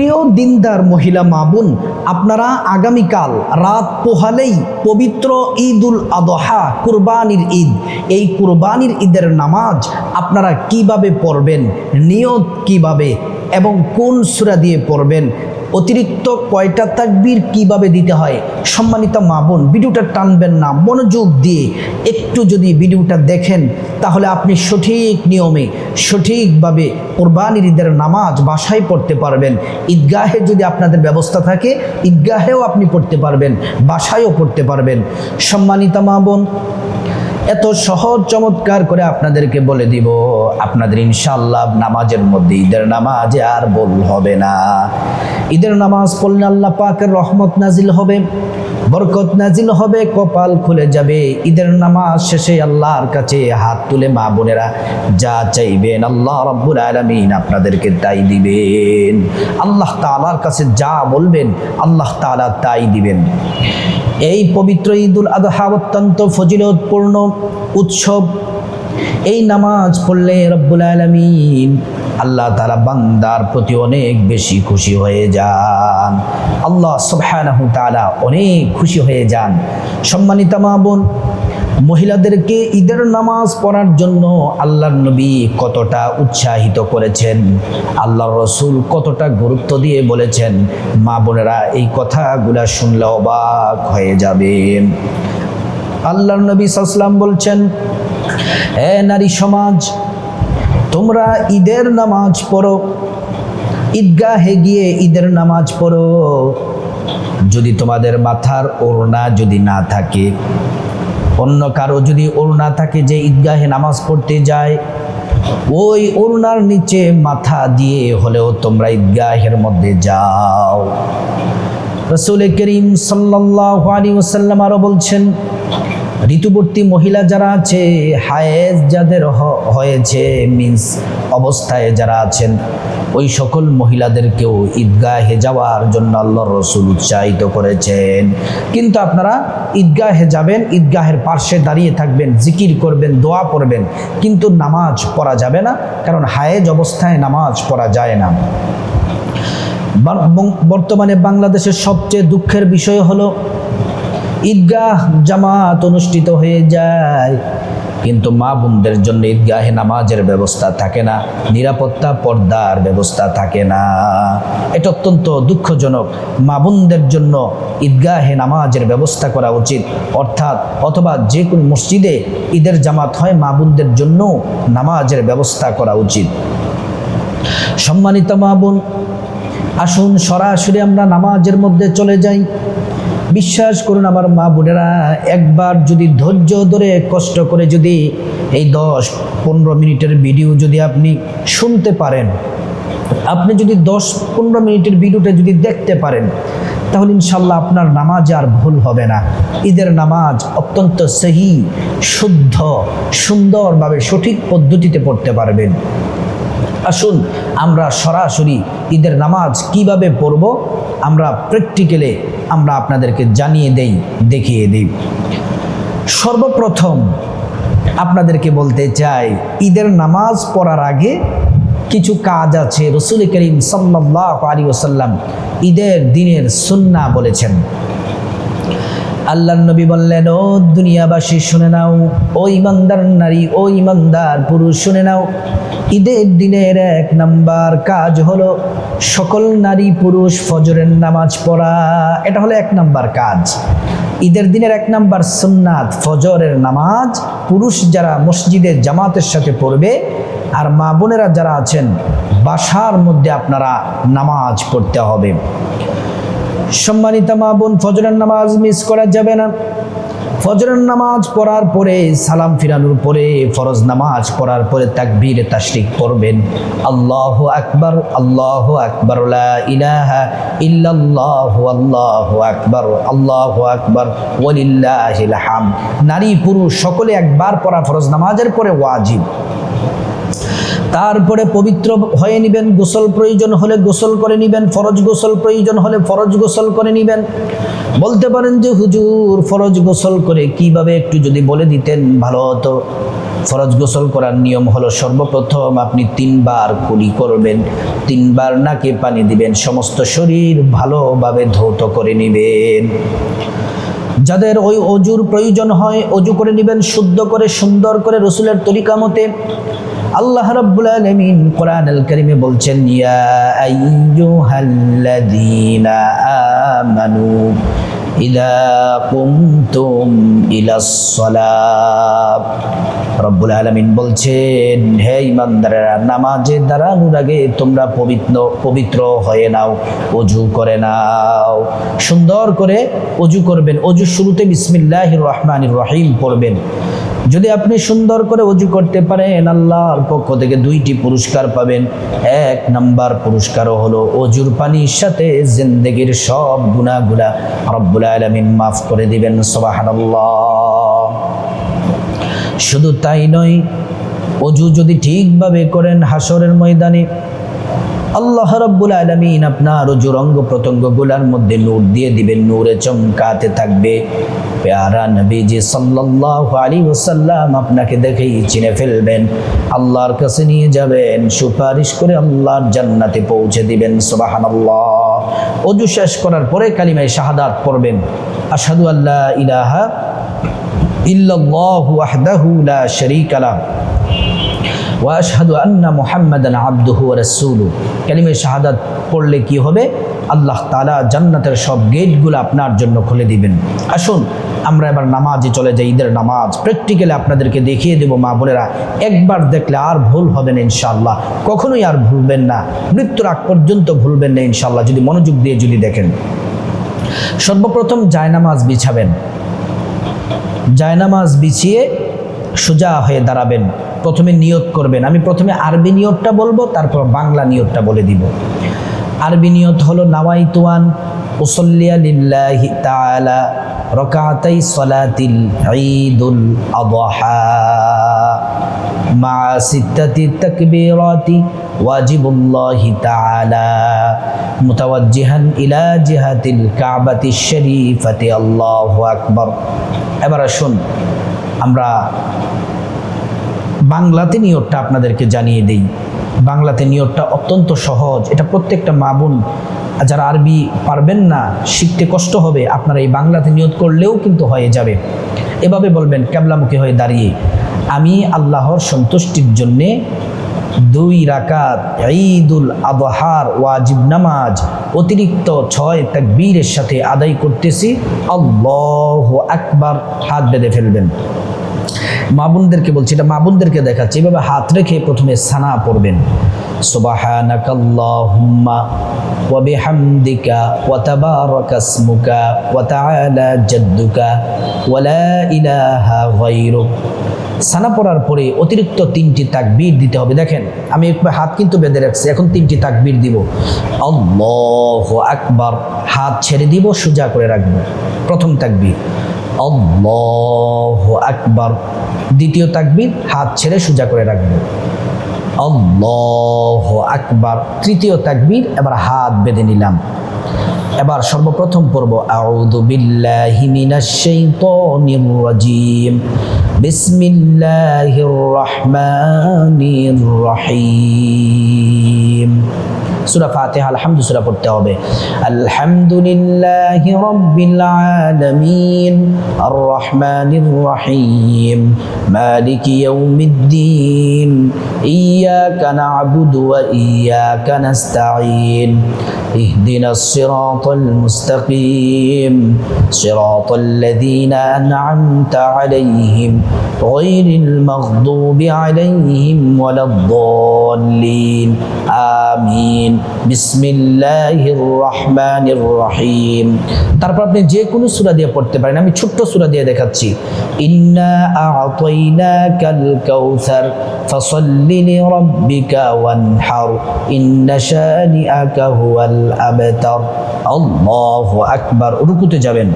প্রিয় দিনদার মহিলা মাবুন আপনারা আগামীকাল রাত পোহালেই পবিত্র ঈদুল আদহা, কুরবানির ঈদ। এই কুরবানির ঈদের নামাজ আপনারা কীভাবে পড়বেন, নিয়ত কীভাবে, এবং কোন সুরা দিয়ে পড়বেন অতিরিক্ত কয়টা তাকবীর কীভাবে দিতে হয়? সম্মানিত মা বোন, ভিডিওটা টানবেন না, মনোযোগ দিয়ে একটু যদি ভিডিওটা দেখেন, তাহলে আপনি সঠিক নিয়মে, সঠিকভাবে কোরবানির ঈদের নামাজ বাসায় পড়তে পারবেন। ঈদগাহে যদি আপনাদের ব্যবস্থা থাকে, ঈদগাহেও আপনি পড়তে পারবেন, বাসায়ও পড়তে পারবেন। সম্মানিত মা বোন এত সহজ চমৎকার করে আপনাদেরকে বলে দিব, আপনাদের ইনশাল্লাহ নামাজের মধ্যে ঈদের নামাজে আর বল হবে না। ঈদের নামাজ পড়লে আল্লাহ পাকের রহমত নাজিল হবে, বরকত নাজিল হবে, কপাল খুলে যাবে। ঈদের নামাজ শেষে আল্লাহর কাছে হাত তুলে মা বোনেরা, যা চাইবেন আল্লাহ রব্বুল আলমিন আপনাদেরকে তাই দিবেন। আল্লাহ তালার কাছে যা বলবেন, আল্লাহ তালা তাই দিবেন। এই পবিত্র ঈদুল আদহা অত্যন্ত ফজিলতপূর্ণ উৎসব। এই নামাজ পড়লে রব্বুল আলমিন আল্লাহ তারা বান্দার প্রতি অনেক বেশি খুশি হয়ে যান। আল্লাহ সুবহানাহু তাআলা অনেক খুশি হয়ে যান। সম্মানিত মা বোন মহিলাদেরকে ঈদের নামাজ পড়ার জন্য আল্লাহর নবী কতটা উৎসাহিত করেছেন, আল্লাহর রসুল কতটা গুরুত্ব দিয়ে বলেছেন, মা বোনেরা এই কথাগুলা শুনলে অবাক হয়ে যাবেন। আল্লাহর নবী সাল্লাম বলছেন হে নারী সমাজ, তোমরা ঈদের নামাজ পড়ো, ঈদগাহে গিয়ে ঈদের নামাজ পড়ো। যদি তোমাদের মাথার ওড়না যদি না থাকে অন্য কারও যদি অরুণা থাকে, যে ঈদগাহে নামাজ পড়তে যায়, ওই অরুণার নিচে মাথা দিয়ে হলেও তোমরা ঈদগাহের মধ্যে যাও। রসুল করিম সাল্লাহ আলী ওসাল্লাম আরও বলছেন ঋতুবর্তী মহিলা যারা আছে, হায়েজ যাদের হয়েছে মিন্স অবস্থায় যারা আছেন, ওই সকল মহিলাদেরকেও ঈদগাহে যাওয়ার জন্য আল্লাহর রসুল উৎসাহিত করেছেন। কিন্তু আপনারা ঈদগাহে যাবেন, ঈদগাহের পার্শ্বে দাঁড়িয়ে থাকবেন, জিকির করবেন, দোয়া পড়বেন, কিন্তু নামাজ পড়া যাবে না, কারণ হায়েজ অবস্থায় নামাজ পড়া যায় না। বর্তমানে বাংলাদেশের সবচেয়ে দুঃখের বিষয় হলো ঈদগাহ জামাত অনুষ্ঠিত হয়ে যায়। কিন্তু মা বোনদের জন্য ঈদগাহে নামাজের ব্যবস্থা থাকে না, নিরাপত্তা পর্দার ব্যবস্থা থাকে না। এটা অত্যন্ত দুঃখজনক। মা বোনদের জন্য ঈদগাহে নামাজের ব্যবস্থা করা উচিত। অর্থাৎ অথবা যে কোনো মসজিদে ঈদের জামাত হয়, মা বোনদের জন্য নামাজের ব্যবস্থা করা উচিত। সম্মানিত মা বোন, আসুন সরাসরি আমরা নামাজের মধ্যে চলে যাই। বিশ্বাস করুন আমার মা বোনেরা, একবার যদি ধৈর্য ধরে, কষ্ট করে যদি এই দশ পনেরো মিনিটের ভিডিও যদি আপনি শুনতে পারেন, আপনি যদি দশ পনেরো মিনিটের ভিডিওটা যদি দেখতে পারেন, তাহলে ইনশাল্লাহ আপনার নামাজ আর ভুল হবে না। ঈদের নামাজ অত্যন্ত সহি, শুদ্ধ, সুন্দরভাবে সঠিক পদ্ধতিতে পড়তে পারবেন। আসুন, আমরা সরাসরি ঈদের নামাজ কীভাবে পড়ব, আমরা প্র্যাকটিক্যালে আমরা আপনাদেরকে জানিয়ে দেই, দেখিয়ে দিই। সর্বপ্রথম আপনাদেরকে বলতে চাই, ঈদের নামাজ পড়ার আগে কিছু কাজ আছে, রসুল করিম সাল্লাহ আলী ওসাল্লাম ঈদের দিনের সুন্না বলেছেন। আল্লাহ নবী বললেন, ও দুনিয়াবাসী, শুনে নাও। ও ইমানদার নারী, ও ইমানদার পুরুষ, শুনে নাও। ঈদের দিনের এক নাম্বার কাজ হলো সকল নারী পুরুষ ফজরের নামাজ পড়া। এটা হলো এক নাম্বার কাজ। ঈদের দিনের এক নাম্বার সুন্নাত, ফজরের নামাজ। পুরুষ যারা মসজিদের জামাতের সাথে পড়বে, আর মা বোনেরা যারা আছেন, বাসার মধ্যে আপনারা নামাজ পড়তে হবে। সম্মানিত মা বোন, ফজরের নামাজ মিস করা যাবে না। ফজরের নামাজ পড়ার পরে, সালাম ফিরানোর পরে, ফরজ নামাজ পড়ার পরে তাকবীর, তাশরিক পড়বেন। আল্লাহ আকবার আল্লাহ আকবার ইলাহা ইল্লাল্লাহ, আল্লাহু আকবার আল্লাহু আকবার, ওয়ালিল্লাহিল হাম নারী পুরুষ সকলে একবার পড়া ফরজ নামাজের পরে ওয়াজিব। তারপরে পবিত্র হয়ে নেবেন, গোসল প্রয়োজন হলে গোসল করে নেবেন, ফরজ গোসল প্রয়োজন হলে ফরজ গোসল করে নেবেন। বলতে পারেন যে, হুজুর, ফরজ গোসল করে কীভাবে একটু যদি বলে দিতেন, ভালো হতো। ফরজ গোসল করার নিয়ম হলো, সর্বপ্রথম আপনি তিনবার কুলি করবেন, তিনবার নাকে পানি দিবেন, সমস্ত শরীর ভালোভাবে ধৌত করে নেবেন। যাদের ওই অজুর প্রয়োজন হয়, অজু করে নেবেন, শুদ্ধ করে সুন্দর করে রসুলের তরিকা মতে। আল্লাহ রাব্বুল আলামিন কোরআন আল কারিমে বলছেন, ইয়া আইয়ুহাল্লাযীনা আমানু ইদা কুমতুম ইলাস সালাত। রব্বুল আলামিন বলছেন, হে ইমানদারেরা নামাজে দাঁড়ানোর আগে তোমরা পবিত্র পবিত্র হয়ে নাও, অজু করে নাও। সুন্দর করে অজু করবেন। অজু শুরুতে বিসমিল্লাহির রহমানির রহিম পড়বেন। যদি আপনি সুন্দর করে অজু করতে পারেন, আল্লাহর পক্ষ থেকে দুইটি পুরস্কার পাবেন। এক নাম্বার পুরস্কারও হলো অজুর পানির সাথে জিন্দেগির সব গুণাগুলা রব্বুল আলমিন মাফ করে দিবেন, সবাহানাল্লাহ। শুধু তাই নয় অজু যদি ঠিকভাবে করেন হাসরের ময়দানে আল্লাহ রব্বুল আলমিন আপনার অজুর অঙ্গ প্রত্যঙ্গগুলার মধ্যে নূর দিয়ে দিবেন, নূরে চমকাতে থাকবে। পেয়ারা নবীজি সাল্লাল্লাহু আলাইহি ওয়াসাল্লাম আপনাকে দেখেই চিনে ফেলবেন, আল্লাহর কাছে নিয়ে যাবেন, সুপারিশ করে আল্লাহর জান্নাতে পৌঁছে দিবেন, সুবহানাল্লাহ। অজু শেষ করার পরে কালিমায় শাহাদাত পড়বেন আসাদু আল্লাহ ইলাহা ইল্লাল্লাহু ওয়াহদাহু লা শারীকা ওয়াশহাদু আন্না মুহাম্মাদান আবদুহু রাসূলুহু কালিমে শাহাদাত পড়লে কি হবে? আল্লাহ তাআলা জান্নাতের সব গেটগুলো আপনার জন্য খুলে দিবেন। আসুন, আমরা এবার নামাজে চলে যাই, ঈদের নামাজ। প্র্যাকটিক্যালি আপনাদেরকে দেখিয়ে দেবো, মা বোনেরা, একবার দেখলে আর ভুল হবে না ইনশাআল্লাহ। কখনোই আর ভুলবেন না। মৃত্যুর আগ পর্যন্ত ভুলবেন না ইনশাআল্লাহ, যদি মনোযোগ দিয়ে যদি দেখেন। সর্বপ্রথম জায়নামাজ বিছাবেন। জায়নামাজ বিছিয়ে সোজা হয়ে দাঁড়াবেন। প্রথমে নিয়ত করবেন। আমি প্রথমে আরবি নিয়তটা বলব, তারপর বাংলা নিয়তটা বলে দিব। আরবি নিয়ত হলো, নাওয়াইতুয়ান, উসল্লিয়া লিল্লাহি তাআলা, রকাতাই সলাতিল ঈদুল আদহা মা সিত্তাতি তাকবীরাতি ওয়াজিবুল্লাহি তাআলা, মুতাওয়াজ্জিহান ইলা জিহাতিল কাবাতিশ শরীফাতি, আল্লাহু আকবার। এবার আসুন, আমরা বাংলাতে নিয়তটা আপনাদেরকে জানিয়ে দেই। বাংলাতে নিয়তটা অত্যন্ত সহজ। এটা প্রত্যেকটা মা বোন, যারা আরবি পারবেন না, শিখতে কষ্ট হবে, আপনারা এই বাংলাতে নিয়ত করলেও কিন্তু হয়ে যাবে। এভাবে বলবেন, ক্যাবলামুখী হয়ে দাঁড়িয়ে। আমি আল্লাহর সন্তুষ্টির জন্যে দুই রাকাত ঈদুল আবহার ওয়াজিব নামাজ, অতিরিক্ত ছয় তাকবীরের সাথে আদায় করতেছি। আল্লাহ আকবার, হাত বেঁধে ফেলবেন। মাবুনদেরকে বলছি, এটা মাবুনদেরকে দেখাচ্ছে। এভাবে হাত রেখে প্রথমে সানা পড়বেন। সুবাহানাকাল্লাহুম্মা ওয়া বিহামদিকা ওয়া তাবারাকা জাদ্দুকা ওয়া ইলাহা গায়রুক। সানা পড়ার পরে অতিরিক্ত তিনটি তাকবীর দিতে হবে। দেখেন, আমি হাত কিন্তু বেঁধে রাখছি, এখন তিনটি তাকবীর দিব। আল্লাহু আকবার, হাত ছেড়ে দিব, সোজা করে রাখব। প্রথম তাকবীর। আল্লাহ আকবার। দ্বিতীয় তাকবির, হাত ছেড়ে সোজা করে রাখব। আল্লাহ আকবার। তৃতীয় তাকবীর, এবার হাত বেঁধে নিলাম। এবার সর্বপ্রথম পড়ব আউযু বিল্লাহি মিনাশ রাজিম। বিসমিল্লাহির রহমানির রহিম। সূরা ফাতিহা আলহামদু সূরা পড়তে হবে আলহামদুলিল্লাহি রাব্বিল আলামিন আর রহমানির রহিম মালিকি ইয়াউমিদ্দিন ইয়াকা না'বুদু ওয়া ইয়াকা নাস্তাঈন اهدنا الصراط المستقيم صراط الذين أنعمت عليهم غير المغضوب عليهم ولا الضالين آمين রহিম তারপর আপনি যে কোনো সুরা দিয়ে পড়তে পারেন। আমি ছোট্ট সুরা দিয়ে দেখাচ্ছি। ইন্না আতাইনাকাল কাউসার ফসল্লি লিরাব্বিকা ওয়ানহার, ইন্না শানিআকা হুয়াল আবতার আল্লাহু আকবার। রুকুতে যাবেন।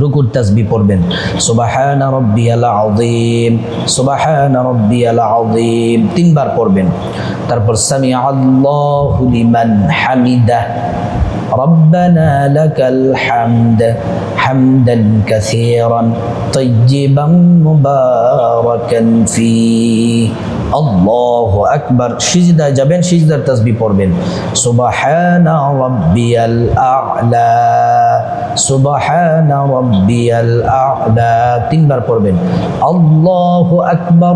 রুকুর তাসবি পড়বেন। সুবাহানা রব্বিয়াল আযীম, সুবাহানা রব্বিয়াল আযীম, তিনবার পড়বেন। তারপর সামি আল্লাহু লিমান হামিদা ربنا لك الحمد حمدا كثيرا طيبا مباركا فيه আল্লাহু আকবার সিজদায় যাবেন সিজদার তাসবিহ পড়বেন সুবহানা রাব্বিয়াল আ'লা সুবহানা রাব্বিয়াল আ'লা তিনবার পড়বেন আল্লাহু আকবার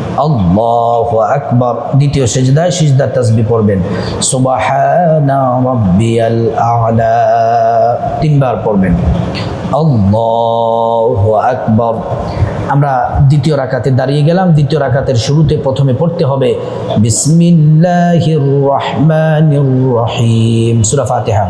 আল্লাহু আকবার। দ্বিতীয় সিজদায় সিজদার তাসবিহ পড়বেন। সুবহানা রাব্বিয়াল আ'লা। তিনবার পড়বেন। আল্লাহু আকবার। আমরা দ্বিতীয় রাকাতে দাঁড়িয়ে গেলাম। দ্বিতীয় রাকাতের শুরুতে প্রথমে পড়তে হবে, বিসমিল্লাহির রহমানির রহিম। সূরা ফাতিহা।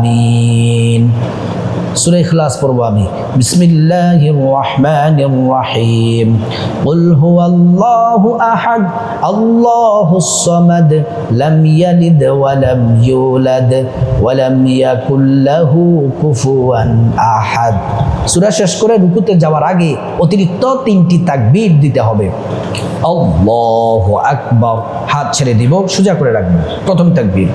আমিন। সুরে ইখলাস পড়ব আমি। বিসমিল্লাহির রহমানির রহিম কুল হুয়াল্লাহু আহাদ আল্লাহুস সামাদ, লাম ইয়ালিদ ওয়া লাম ইউলাদ, ওয়া লাম ইয়াকুল লাহু কুফুয়ান আহাদ। সূরা শেষ করে রুকুতে যাওয়ার আগে অতিরিক্ত তিনটি তাকবীর দিতে হবে। আল্লাহু আকবার। হাত ছেড়ে দিব, সোজা করে রাখব। প্রথম তাকবীর,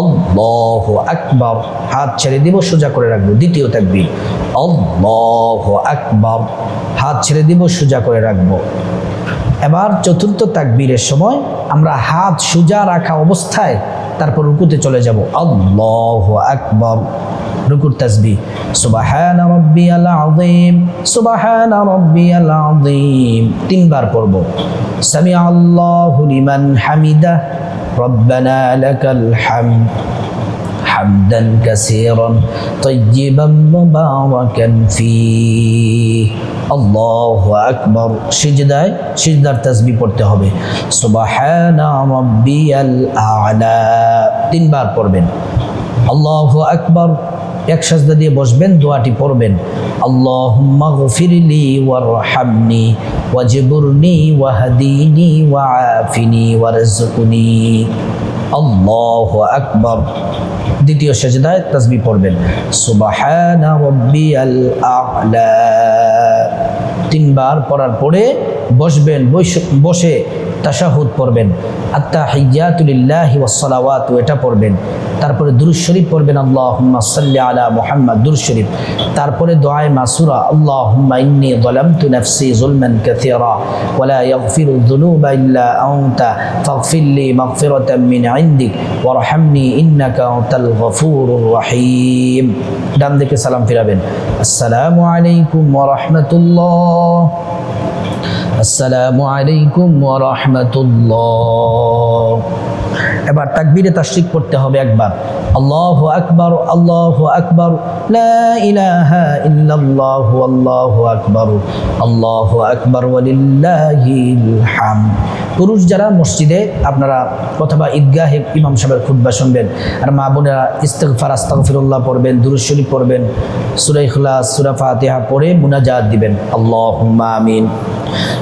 আল্লাহ আকবর, হাত ছেড়ে দিব, সোজা করে রাখব। দ্বিতীয় তাকবীর, আল্লাহ আকবর, হাত ছেড়ে দিব, সোজা করে রাখব। এবার চতুর্থ তাকবীরের সময় আমরা হাত সোজা রাখা অবস্থায় তারপর রুকুতে চলে যাব। আল্লাহ আকবর। রুকুর তাসবি সুবাহান রব্বিয়াল আযীম সুবাহান রব্বিয়াল আযীম তিনবার পড়ব সামি আল্লাহু লিমান হামিদা রব্বানা লাকাল হামদ حمدا كثيرا طيبا مباركا فيه আল্লাহ আকবর সিজদায় সিজদার তাসবি পড়তে হবে সুবাহানা রাব্বিয়াল আ'লা তিনবার পড়বেন আল্লাহ আকবর এক সাজদা দিয়ে বসবেন, দোয়াটি পড়বেন। আল্লাহুম্মা গফিরলি ওয়ারহামনি, ওয়াজবুরনি আল্লাহু দ্বিতীয় সেজদায় তাসবি পড়বেন। সুবাহানা তিনবার পড়ার পরে বসবেন বসে- বসে তাশাহুদ পড়বেন। আত্তা হিয়াতুলিল্লাহি ওয়াসসালাওয়াতু এটা পড়বেন। তারপরে দুরুদ শরীফ পড়বেন, আল্লাহুম্মা সাল্লি আলা মুহাম্মদ, দুরুদ শরীফ। তারপরে দোয়ায়ে মাসুরা, আল্লাহুম্মা ইন্নী যালামতু নাফসি যুলমান কাসীরা ওয়ালা ইয়াগফিরু যুনুবা ইল্লা আনতা ফাগফিরলি মাগফিরাতাম মিন ইনদিক ওয়ারহামনি ইন্নাকা আনতাল গফুরুর রহিম। ডান দিকে সালাম ফিরাবেন। আসসালামু আলাইকুম ওয়া রাহমাতুল্লাহ। আসসালামু আলাইকুম রাহমাতুল্লাহ। এবার তাকবীরে তাশরিক পড়তে হবে একবার। আল্লাহু আকবার আল্লাহু আকবার, লা ইলাহা ইল্লাল্লাহু, আল্লাহু আকবার আল্লাহু আকবার, ওয়ালিল্লাহিল হামদ। পুরুষ যারা মসজিদে, আপনারা অথবা ঈদগাহে ইমাম সাহেবের খুতবা শুনবেন, আর মা বোনেরা ইস্তেগফার, আস্তাগফিরুল্লাহ পড়বেন, দুরূদ শরীফ পড়বেন, সূরা ইখলাস, সূরা ফাতিহা পড়ে মুনাজাত দিবেন। আল্লাহুম্মা আমিন।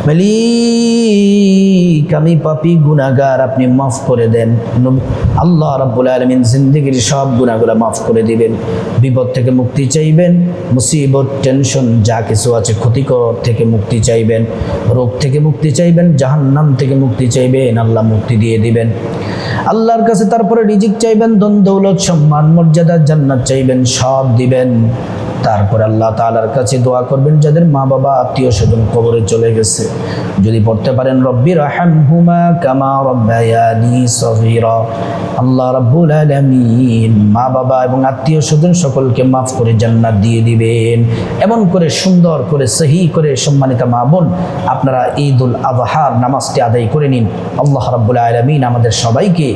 মালিক, আমি পাপি গুনাহগার, আপনি মাফ করে দেন। আল্লাহ রাব্বুল আলামিন জিন্দেগির সব গুনাহগুলো মাফ করে দিবেন। বিপদ থেকে মুক্তি চাইবেন, মুসিবত, টেনশন, যা কিছু আছে ক্ষতিকর থেকে মুক্তি চাইবেন। রোগ থেকে মুক্তি চাইবেন, জাহান্নাম থেকে মুক্তি চাইবেন, আল্লাহ মুক্তি দিয়ে দিবেন। আল্লাহর কাছে তারপরে রিজিক চাইবেন দন দৌলত, সম্মান, মর্যাদা, জান্নাত চাইবেন, সব দিবেন। তারপর আল্লাহ তাআলার কাছে দোয়া করবেন, যাদের মা বাবা, আত্মীয় স্বজন কবরে চলে গেছে। যদি পড়তে পারেন রব্বির রাহমহুমা কামা রব্বায়ানি সগীরা। আল্লাহ রাব্বুল আলামিন মা বাবা এবং আত্মীয় স্বজন সকলকে মাফ করে জান্নাত দিয়ে দিবেন। এমন করে, সুন্দর করে, সহি করে সম্মানিত মা বোন, আপনারা ঈদুল আবহার নামাজটি আদায় করে নিন। আল্লাহ রাব্বুল আলামিন আমাদের সবাইকে,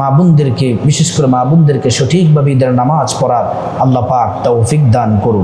মা বোনদেরকে, বিশেষ করে মা বোনদেরকে সঠিকভাবে ঈদের নামাজ পড়ার আল্লাহ পাক তৌফিক দান